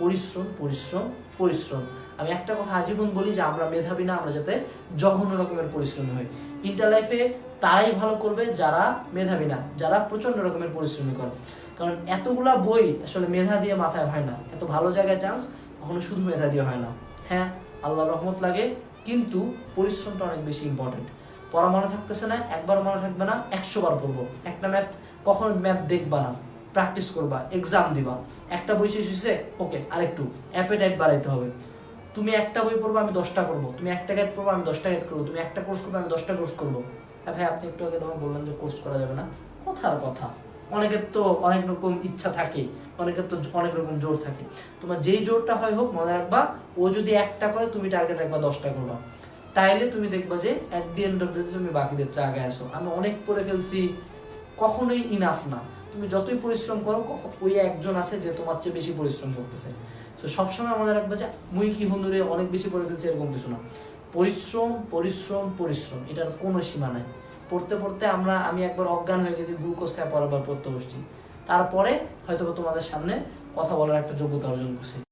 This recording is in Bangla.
পরিশ্রম পরিশ্রম পরিশ্রম। আমি একটা কথা আজীবন বলি যে আমরা মেধাবী না, আমরা যাতে জঘন্য রকমের পরিশ্রমী হই। ইন্টার লাইফে তারাই ভালো করবে যারা মেধাবী না, যারা প্রচণ্ড রকমের পরিশ্রমী করে। কারণ এতগুলা বই আসলে মেধা দিয়ে মাথায় হয় না। এত ভালো জায়গায় চান্স কখনো শুধু মেধা দিয়ে হয় না। হ্যাঁ আল্লাহ রহমত লাগে, কিন্তু পরিশ্রমটা অনেক বেশি ইম্পর্টেন্ট পড়া মনে থাকতেছে না, একবার মনে থাকবে না, একশো বার পড়ব। একটা ম্যাথ কখনো ম্যাথ দেখবা না। প্র্যাকটিস করবা এক্সাম দিবা। একটা বই শেষ হয়েছে ওকে আরেকটু। অ্যাপেটাইট বাড়াইতে হবে। তুমি একটা বই পড়ব, আমি দশটা করব। তুমি একটা গাইড পড়ব, আমি দশটা গাইড করব। তুমি একটা কোর্স করব, আমি দশটা কোর্স করব। হ্যাঁ ভাই, আপনি একটু আগে তোমার বললেন যে কোর্স করা যাবে না। কথার কথা। অনেকের তো অনেক রকম ইচ্ছা থাকে, অনেকের তো অনেক রকম জোর থাকে। তোমার যেই জোরটা হয় হোক, মনে রাখবা, ও যদি একটা করে, তুমি টার্গেট রাখবা দশটা করবা। তাইলে তুমি দেখবা যে at the end of the তুমি বাকিদের চা আগে আসো আমি অনেক পড়ে ফেলছি, কখনোই ইনাফ না। তুমি যতই পরিশ্রম করো ওই একজন আছে যে তোমার চেয়ে বেশি পরিশ্রম করতেছে। তো সবসময় মনে রাখবে যে, মুই কি হন্দুরে অনেক বেশি পড়ে ফেলছে এরকম কিছু না। পরিশ্রম পরিশ্রম পরিশ্রম, এটার কোনো সীমা নাই। পড়তে পড়তে আমরা, আমি একবার অজ্ঞান হয়ে গেছি, গ্লুকোজ খায় পরের বার পড়তে বসছি। তারপরে হয়তো তোমাদের সামনে কথা বলার একটা যোগ্যতা অর্জন করছি।